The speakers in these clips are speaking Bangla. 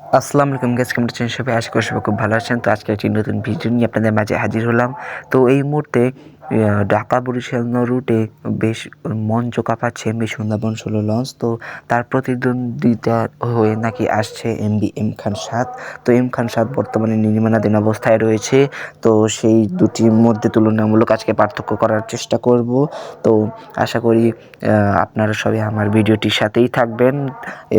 আসসালামু আলাইকুম গ্যাস কেমন আছেন সবাই? আশা করি সবাই খুব ভালো আছেন। তো আজকে একটি নতুন ভিডিও নিয়ে আপনাদের মাঝে হাজির হলাম। তো এই মুহূর্তে ঢাকা বরিশাল রুটে বেশ মঞ্চ কাঁপাচ্ছে এমবি সুন্দরবন ষোলো লঞ্চ। তো তার প্রতিদ্বন্দ্বিতা হয়ে নাকি আসছে এমবি এম খান সাত। তো এম খান সাত বর্তমানে নির্মাণাধীন অবস্থায় রয়েছে। তো সেই দুটির মধ্যে তুলনামূলক আজকে পার্থক্য করার চেষ্টা করব। তো আশা করি আপনারা সবাই আমার ভিডিওটির সাথেই থাকবেন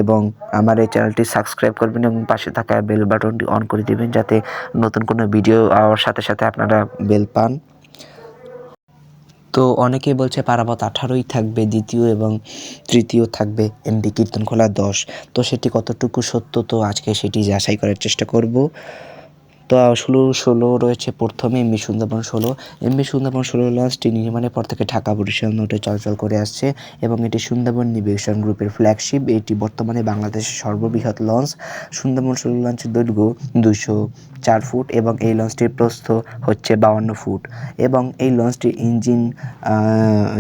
এবং আমার এই চ্যানেলটি সাবস্ক্রাইব করবেন এবং পাশে থাকা বেল বাটনটি অন করে দিবেন যাতে নতুন কোনো ভিডিও আওয়ার সাথে সাথে আপনারা বেল পান। তো অনেকেই বলছে পারাবত আঠারোই থাকবে, দ্বিতীয় এবং তৃতীয় থাকবে এমবি কীর্তনখোলা দশ। তো সেটি কতটুকু সত্য? তো আজকে সেটি যাচাই করার চেষ্টা করব। তো ষোলো ষোলো রয়েছে প্রথমে এমবি সুন্দরবন ষোলো। এমবি সুন্দরবন ষোলো লঞ্চটি নির্মাণের পর থেকে ঢাকা বরিশাল নোটে চলাচল করে আসছে এবং এটি সুন্দরবন নিবেশন গ্রুপের ফ্ল্যাগশিপ এটি বর্তমানে বাংলাদেশের সর্ববৃহৎ লঞ্চ সুন্দরবন ষোলো লঞ্চের দৈর্ঘ্য দুশো চার ফুট এবং এই লঞ্চটির প্রস্থ হচ্ছে বাউন্ন ফুট এবং এই লঞ্চটির ইঞ্জিন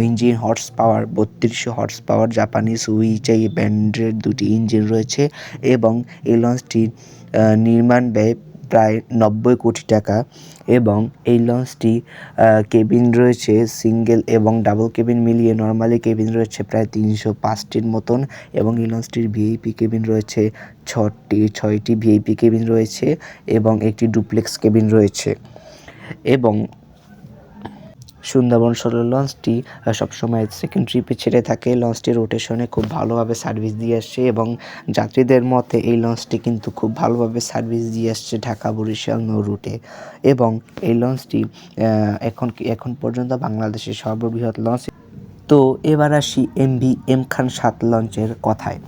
ইঞ্জিন হর্স পাওয়ার বত্রিশশো হর্স পাওয়ার জাপানিজ উইচাই ব্যান্ডের দুটি ইঞ্জিন রয়েছে এবং এই লঞ্চটির নির্মাণ ব্যয় প্রায় নব্বই কোটি টাকা এবং এই লঞ্চটি কেবিন রয়েছে সিঙ্গেল এবং ডাবল কেবিন মিলিয়ে নর্মালি কেবিন রয়েছে প্রায় তিনশো পাঁচটির মতন এবং এই লঞ্চটির ভিআইপি কেবিন রয়েছে ছটি, ছয়টি ভিআইপি কেবিন রয়েছে এবং একটি ডুপ্লেক্স কেবিন রয়েছে। এবং সুন্দরবন ষোলো লঞ্চটি সবসময় সেকেন্ড ট্রিপে ছেড়ে থাকে। লঞ্চটি রোটেশনে খুব ভালোভাবে সার্ভিস দিয়ে আসছে এবং যাত্রীদের মতে এই লঞ্চটি কিন্তু খুব ভালোভাবে সার্ভিস দিয়ে আসছে ঢাকা বরিশাল নৌ রুটে। এবং এই লঞ্চটি এখন এখন পর্যন্ত বাংলাদেশের সর্ববৃহৎ লঞ্চ। তো এবার আসি এম এমভি এম খান সাত লঞ্চের কথায়।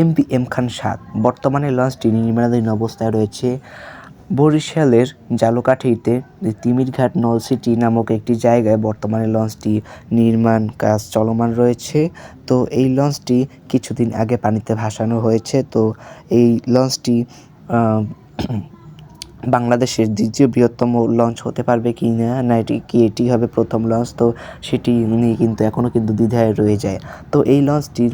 এম এমভি এম খান সাত, বর্তমানে লঞ্চটি নির্মাণাধীন অবস্থায় রয়েছে। বরিশালের জালুকাঠিতে তিমিরঘাট নলসিটি নামক একটি জায়গায় বর্তমানে লঞ্চটি নির্মাণ কাজ চলমান রয়েছে। তো এই লঞ্চটি কিছুদিন আগে পানিতে ভাসানো হয়েছে। তো এই লঞ্চটি বাংলাদেশের দ্বিতীয় বৃহত্তম লঞ্চ হতে পারবে কি না না এটি কি এটি হবে প্রথম লঞ্চ তো সেটি নিয়ে কিন্তু এখনও কিন্তু দ্বিধায় রয়ে যায়। তো এই লঞ্চটির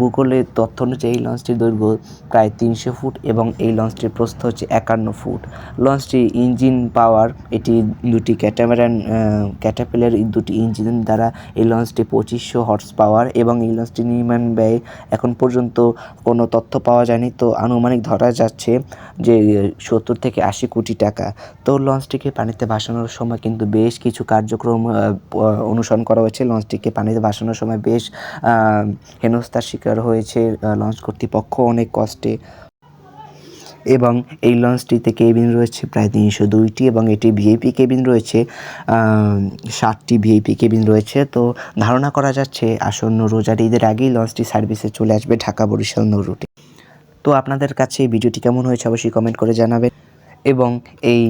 গুগলের তথ্য অনুযায়ী এই লঞ্চটির দৈর্ঘ্য প্রায় তিনশো ফুট এবং এই লঞ্চটির প্রস্থ হচ্ছে একান্ন ফুট। লঞ্চটির ইঞ্জিন পাওয়ার এটি দুটি ক্যাটামারান ক্যাটাপেলের দুটি ইঞ্জিন দ্বারা এই লঞ্চটি পঁচিশশো হর্স পাওয়ার এবং এই লঞ্চটি নির্মাণ ব্যয় এখন পর্যন্ত কোনো তথ্য পাওয়া যায়নি। তো আনুমানিক ধরা যাচ্ছে যে সত্তর থেকে আশি কোটি টাকা। তো লঞ্চটিকে পানিতে ভাসানোর সময় কিন্তু বেশ কিছু কার্যক্রম অনুসরণ করা হয়েছে। লঞ্চটিকে পানিতে ভাসানোর সময় বেশ হেনস্থার শিকার হয়েছে লঞ্চ কর্তৃপক্ষ অনেক কষ্টে। এবং এই লঞ্চটিতে কেবিন রয়েছে প্রায় তিনশো দুইটি এবং এটি ভিআইপি কেবিন রয়েছে ষাটটি ভিআইপি কেবিন রয়েছে। তো ধারণা করা যাচ্ছে আসন্ন রোজার ঈদের আগেই লঞ্চটি সার্ভিসে চলে আসবে ঢাকা বরিশাল নৌ রুটে। তো আপনাদের কাছে এই ভিডিওটি কেমন হয়েছে অবশ্যই কমেন্ট করে জানাবেন। এবং এই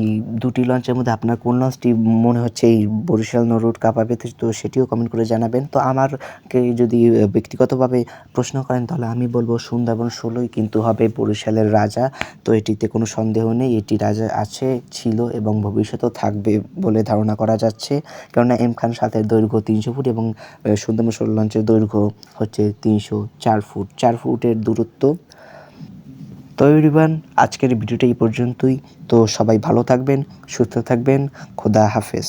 দুটি লঞ্চের মধ্যে আপনার কোন লঞ্চটি মনে হচ্ছে এই বরিশাল নৌ রুট কাঁপাবে তো সেটিও কমেন্ট করে জানাবেন। তো আমারকে যদি ব্যক্তিগতভাবে প্রশ্ন করেন, তাহলে আমি বলব সুন্দরবন ষোলোই কিন্তু হবে বরিশালের রাজা। তো এটিতে কোনো সন্দেহ নেই, এটি রাজা আছে, ছিল এবং ভবিষ্যতেও থাকবে বলে ধারণা করা যাচ্ছে। কেননা এম খান সাতের দৈর্ঘ্য তিনশো ফুট এবং সুন্দরবন ষোলো লঞ্চের দৈর্ঘ্য হচ্ছে তিনশো চার ফুট। চার ফুটের দূরত্ব তো আজকের ভিডিওটা এই পর্যন্তই। তো সবাই ভালো থাকবেন সুস্থ থাকবেন খোদা হাফেজ।